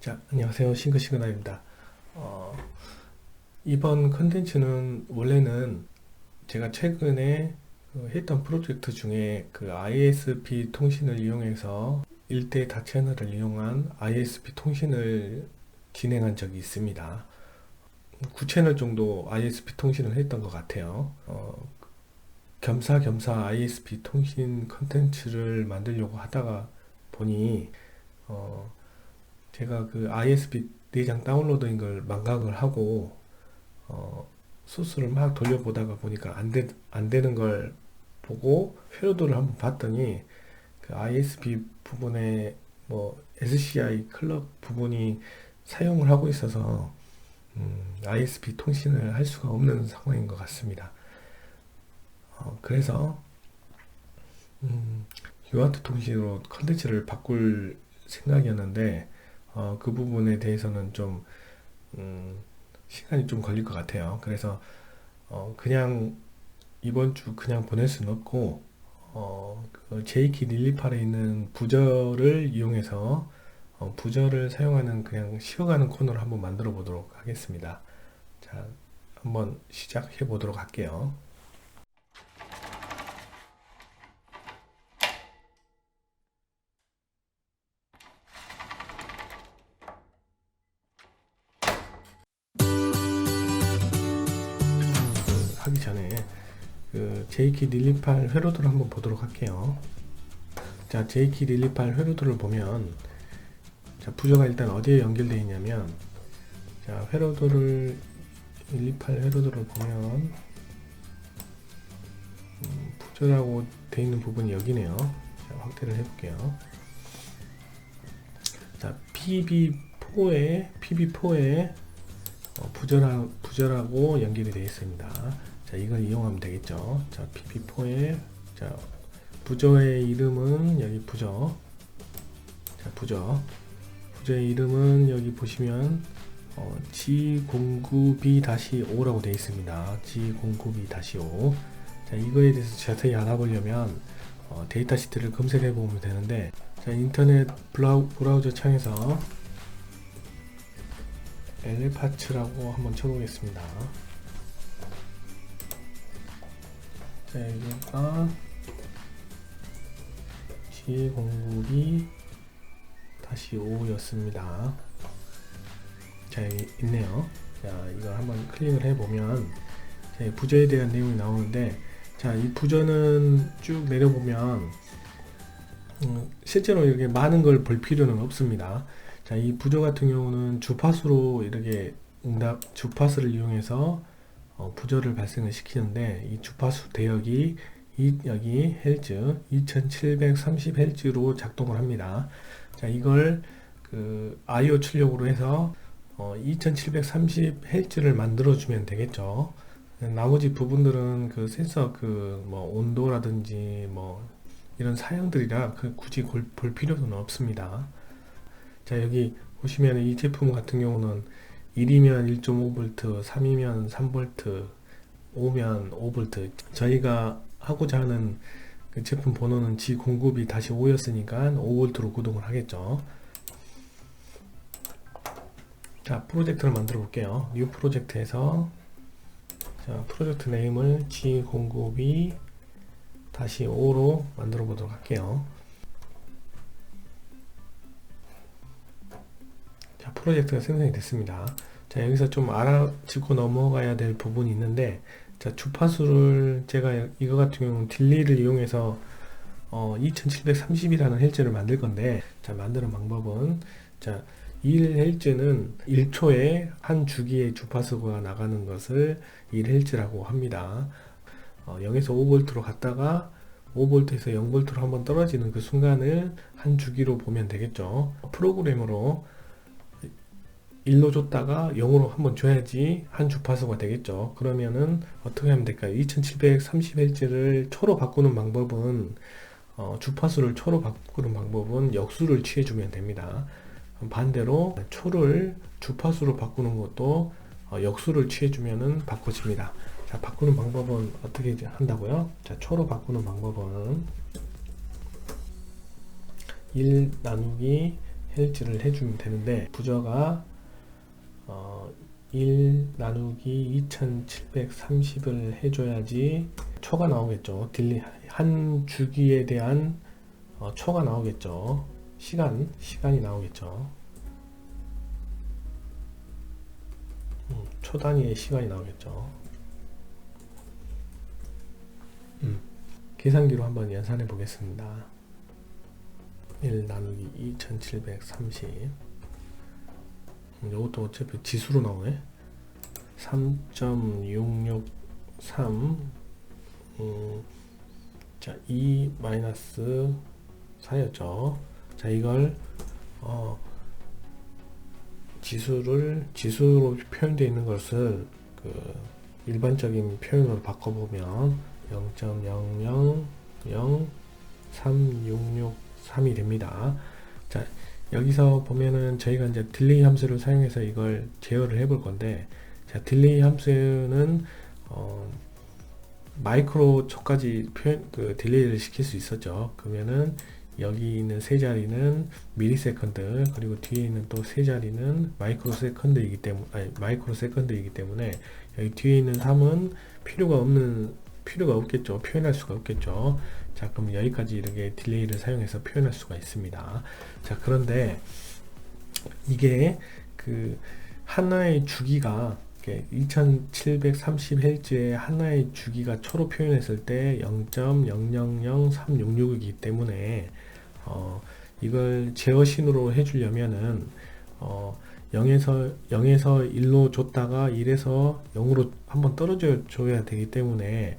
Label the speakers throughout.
Speaker 1: 자, 안녕하세요. 싱크싱크나입니다. 어, 이번 컨텐츠는 원래는 제가 최근에 그 했던 프로젝트 중에 그 ISP 통신을 이용해서 1대 다채널을 이용한 ISP 통신을 진행한 적이 있습니다. 9채널 정도 ISP 통신을 했던 것 같아요. 어, 겸사겸사 ISP 통신 컨텐츠를 만들려고 하다가 보니 어, 제가 그 ISP 4장 다운로드인 걸 망각을 하고 어, 소스를 막 돌려보다가 보니까 안, 되, 안 되는 걸 보고 회로도를 한번 봤더니 그 ISP 부분에 뭐 SCI 클럽 부분이 사용을 하고 있어서 음, ISP 통신을 할 수가 없는 상황인 것 같습니다. 어, 그래서 음, 유아트 통신으로 컨텐츠를 바꿀 생각이었는데 어, 그 부분에 대해서는 좀 음, 시간이 좀 걸릴 것 같아요. 그래서 어, 그냥 이번 주 그냥 보낼 수는 없고 어, 그 JK 릴리팔에 있는 부저를 이용해서 어, 부저를 사용하는 그냥 쉬어가는 코너를 한번 만들어 보도록 하겠습니다. 자, 한번 시작해 보도록 할게요. JK 릴리팔 회로도를 한번 보도록 할게요. 자, JK 릴리팔 회로도를 보면 자, 부저가 일단 어디에 연결되어 있냐면 자, 회로도를 릴리팔 회로도를 보면 음, 부저라고 되어 있는 부분이 여기네요. 자, 확대를 해 볼게요. 자, PB4에 PB4에 어, 부저라, 부저라고 연결이 되어 있습니다. 자, 이걸 이용하면 되겠죠. 자, PP4에 자, 부저의 이름은 여기 부저. 자, 부저. 부저의 이름은 여기 보시면 어, G09B-5라고 되어 있습니다. G09B-5. 자, 이거에 대해서 자세히 알아보려면 어, 데이터 시트를 검색해 보면 되는데 자, 인터넷 브라우, 브라우저 창에서 엘레파츠라고 한번 쳐보겠습니다. 자, 여기가 G09B 다시 5였습니다. 자, 여기 있네요. 자, 이걸 한번 클릭을 해보면 자, 이 부저에 대한 내용이 나오는데 자, 이 부저는 쭉 내려보면 음, 실제로 이렇게 많은 걸 볼 필요는 없습니다. 자, 이 부저 같은 경우는 주파수로 이렇게 응답, 주파수를 이용해서 어, 부저를 발생을 시키는데 이 주파수 대역이 이, 여기 헬즈 2730Hz로 작동을 합니다. 자, 이걸 그 IO 출력으로 해서 어, 2730Hz를 만들어 주면 되겠죠. 나머지 부분들은 그 센서 그 뭐 온도라든지 뭐 이런 사양들이라 그 굳이 골- 볼 필요는 없습니다. 자, 여기 보시면 이 제품 같은 경우는 1이면 1.5V, 3이면 3V, 5면 5V. 저희가 하고자 하는 그 제품 번호는 G09B 다시 5였으니까 5V로 구동을 하겠죠. 자, 프로젝트를 만들어 볼게요. 뉴 프로젝트에서 자, 프로젝트 네임을 G09B 다시 5로 만들어 보도록 할게요. 프로젝트가 생성이 됐습니다. 자, 여기서 좀 알아짚고 넘어가야 될 부분이 있는데, 자, 주파수를 제가 이거 같은 경우는 딜리를 이용해서 어, 2730이라는 헬즈를 만들 건데, 자, 만드는 방법은, 자, 1헬즈는 1초에 한 주기의 주파수가 나가는 것을 1헬즈라고 합니다. 어, 0에서 5V로 갔다가 5V에서 0V로 한번 떨어지는 그 순간을 한 주기로 보면 되겠죠. 프로그램으로 1로 줬다가 0으로 한번 줘야지 한 주파수가 되겠죠. 그러면은 어떻게 하면 될까요? 2730Hz를 초로 바꾸는 방법은 어, 주파수를 초로 바꾸는 방법은 역수를 취해주면 됩니다. 반대로 초를 주파수로 바꾸는 것도 어, 역수를 취해주면은 바꿔집니다. 자, 바꾸는 방법은 어떻게 한다고요? 자, 초로 바꾸는 방법은 1 나누기 헬즈를 해주면 되는데 부저가 어, 1 나누기 2730을 해줘야지 초가 나오겠죠. 딜리 한 주기에 대한 어, 초가 나오겠죠. 시간 시간이 나오겠죠. 음, 초 단위의 시간이 나오겠죠. 음, 계산기로 한번 연산해 보겠습니다. 1 나누기 2730 음, 이것도 어차피 지수로 나오네. 3.663 음, 자, 2 마이너스 4였죠. 자 이걸 어, 지수를 지수로 표현되어 있는 것을 그 일반적인 표현으로 바꿔보면 0.000366 3이 됩니다. 자, 여기서 보면은 저희가 이제 딜레이 함수를 사용해서 이걸 제어를 해볼 건데, 자, 딜레이 함수는 어, 마이크로 초까지 표현 그 딜레이를 시킬 수 있었죠. 그러면은 여기 있는 세 자리는 미리세컨드 그리고 뒤에 있는 또 세 자리는 마이크로 세컨드이기 때문에 마이크로 세컨드이기 때문에 여기 뒤에 있는 3은 필요가 없는 필요가 없겠죠. 표현할 수가 없겠죠. 자, 그럼 여기까지 이렇게 딜레이를 사용해서 표현할 수가 있습니다. 자, 그런데 이게 그 하나의 주기가 2730Hz의 하나의 주기가 초로 표현했을 때 0.000366이기 때문에 어, 이걸 제어신으로 해주려면은 어, 0에서 0에서 1로 줬다가 1에서 0으로 한번 떨어져 줘야 되기 때문에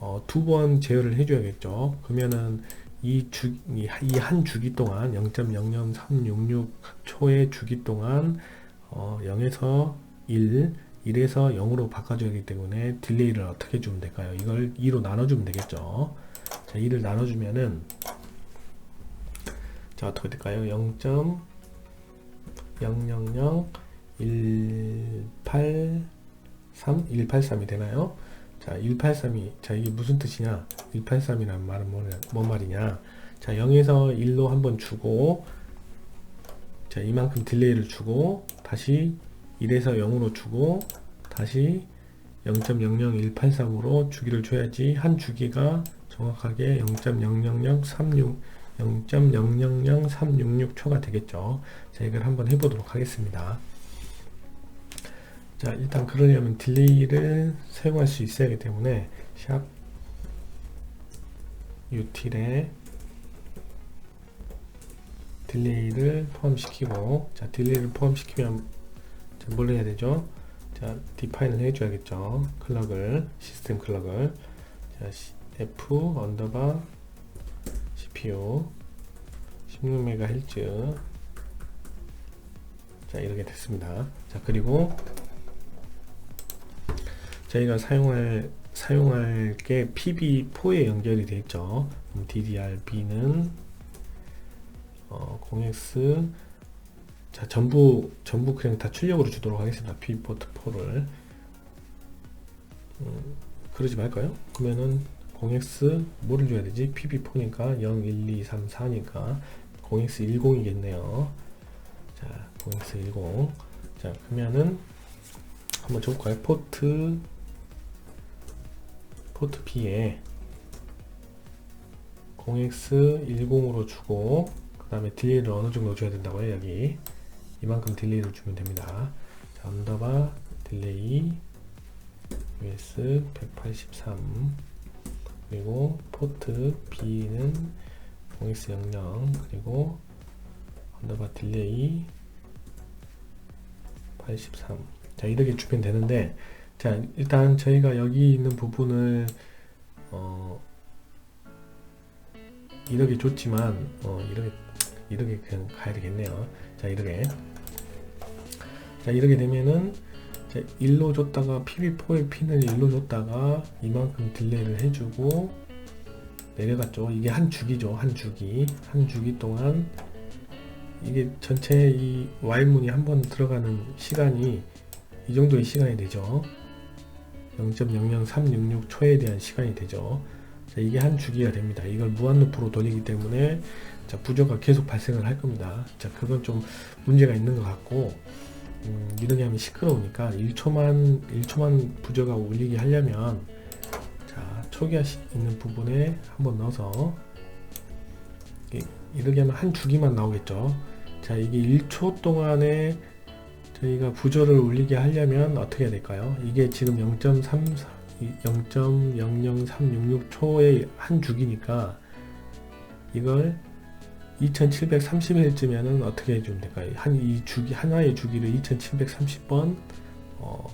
Speaker 1: 어, 두 번 제어를 해줘야겠죠. 그러면은 이 주, 이 한 주기 동안 0.00366 초의 주기 동안 어, 0에서 1, 1에서 0으로 바꿔줘야 하기 때문에 딜레이를 어떻게 주면 될까요? 이걸 2로 나눠주면 되겠죠. 자, 2를 나눠주면은 자, 어떻게 될까요? 0. 000 183 183이 되나요? 자, 183이 자, 이게 무슨 뜻이냐? 183이라는 말은 뭐, 뭔 말이냐? 자, 0에서 1로 한번 주고 자, 이만큼 딜레이를 주고 다시 1에서 0으로 주고 다시 0.00183으로 주기를 줘야지 한 주기가 정확하게 0.00036 0.000366초가 되겠죠. 자, 이걸 한번 해보도록 하겠습니다. 자, 일단 그러려면 딜레이를 사용할 수 있어야 하기 때문에 샵 util에 딜레이를 포함시키고 자, 딜레이를 포함시키면 자, 뭘 해야 되죠? 자, 디파인을 해줘야겠죠. 클럭을 시스템 클럭을 자, f 언더바 CPU 16MHz 자 이렇게 됐습니다 자 그리고 저희가 사용할 사용할 게 PB4에 연결이 되어 있죠 DDR-B는 어, 0X 자 전부 전부 그냥 다 출력으로 주도록 하겠습니다 PB 포트 4를 음, 그러지 말까요? 그러면은 0x 뭐를 줘야 되지? PB4니까 0, 1, 2, 3, 4니까 0x10이겠네요. 자, 0x10. 자, 그러면은 한번 줘볼까요? 포트 포트 B에 0x10으로 주고 그 다음에 딜레이를 어느 정도 줘야 된다고요? 여기 이만큼 딜레이를 주면 됩니다. 자, 언더바 딜레이 US 183 그리고 포트 B는 0x00 그리고 언더바 딜레이 83. 자, 이렇게 주면 되는데, 자, 일단 저희가 여기 있는 부분을, 어, 이렇게 줬지만, 어, 이렇게, 이렇게 그냥 가야 되겠네요. 자, 이렇게. 자, 이렇게 되면은, 1로 줬다가 PB4의 핀을 1로 줬다가 이만큼 딜레이를 해주고 내려갔죠. 이게 한 주기죠. 한 주기. 한 주기 동안 이게 전체 이 Y문이 한 번 들어가는 시간이 이 정도의 시간이 되죠. 0.00366 초에 대한 시간이 되죠. 자, 이게 한 주기가 됩니다. 이걸 무한루프로 돌리기 때문에 자, 부저가 계속 발생을 할 겁니다. 자, 그건 좀 문제가 있는 것 같고, 음, 이렇게 하면 시끄러우니까 1초만, 1초만 부저가 울리게 하려면, 자, 초기화 시- 있는 부분에 한번 넣어서, 이- 이렇게 하면 한 주기만 나오겠죠. 자, 이게 1초 동안에 저희가 부저를 울리게 하려면 어떻게 해야 될까요? 이게 지금 0.34, 0.00366초의 한 주기니까 이걸 2730일쯤에는 어떻게 해주면 될까요? 한 이 주기 하나의 주기를 2730번 어,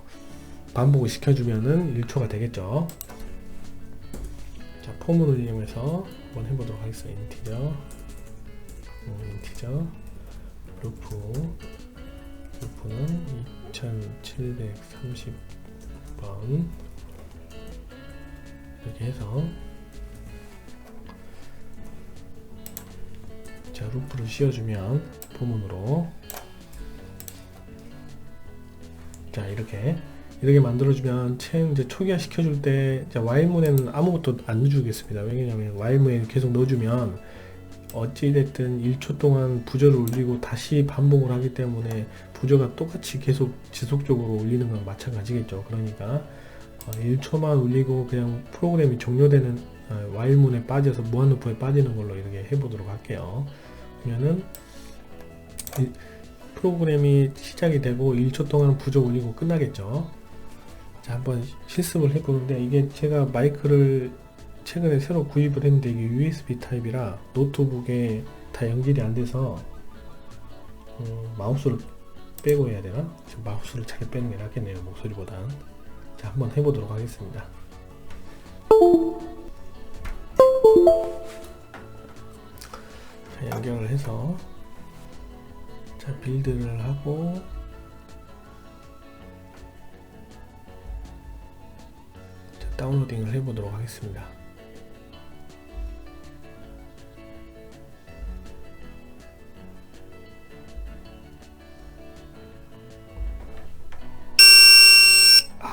Speaker 1: 반복을 시켜주면은 1초가 되겠죠. 자, 폼을 이용해서 한번 해보도록 하겠습니다. 인티저, 음, 인티저, 루프, 루프는 2730번 이렇게 해서 자 루프를 씌워주면 포문으로 자 이렇게 이렇게 만들어주면 체형 이제 초기화 시켜줄 때 자, 와일문에는 아무것도 안 넣어주겠습니다. 왜냐면 와일문에 계속 넣어주면 어찌됐든 1초 동안 부저를 올리고 다시 반복을 하기 때문에 부저가 똑같이 계속 지속적으로 올리는 건 마찬가지겠죠. 그러니까 1초만 올리고 그냥 프로그램이 종료되는 어, 와일문에 빠져서 무한루프에 빠지는 걸로 이렇게 해보도록 할게요. 그러면은 이 프로그램이 시작이 되고 1초 동안 부저 올리고 끝나겠죠. 자 한번 실습을 해보는데 이게 제가 마이크를 최근에 새로 구입을 했는데 이게 USB 타입이라 노트북에 다 연결이 안 돼서 음, 마우스를 빼고 해야 되나? 지금 마우스를 차라리 빼는 게 낫겠네요 목소리보단. 자 한번 해보도록 하겠습니다. 자, 연결을 해서 자 빌드를 하고 자, 다운로딩을 해보도록 하겠습니다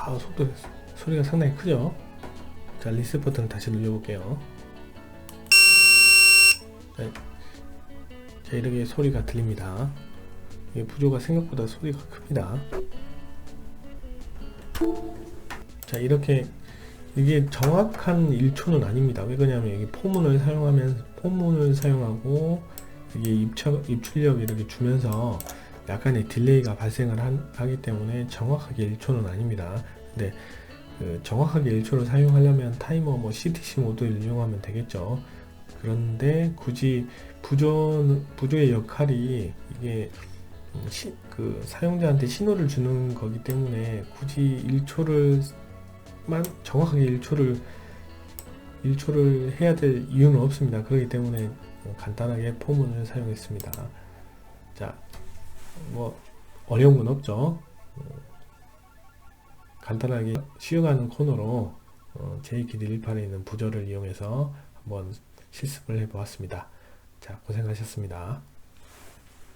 Speaker 1: 아 속도 소리가 상당히 크죠? 자 리셋 버튼 다시 눌러볼게요. 자, 자 이렇게 소리가 들립니다. 이게 부조가 생각보다 소리가 큽니다. 자 이렇게 이게 정확한 1초는 아닙니다. 왜 그러냐면 여기 포문을 사용하면 포문을 사용하고 이게 입처, 입출력 이렇게 주면서 약간의 딜레이가 발생을 한- 하기 때문에 정확하게 1초는 아닙니다 근데 그 정확하게 1초를 사용하려면 타이머 뭐 CTC 모드를 이용하면 되겠죠 그런데 굳이 부조 부조의 역할이 이게 음, 시, 그 사용자한테 신호를 주는 거기 때문에 굳이 1초를만 정확하게 1초를 1초를 해야 될 이유는 없습니다. 그렇기 때문에 간단하게 포문을 사용했습니다. 자, 뭐 어려운 건 없죠. 음, 간단하게 쉬어가는 코너로 어, JKD 18에 있는 부저를 이용해서 한번 실습을 해보았습니다. 자, 고생하셨습니다.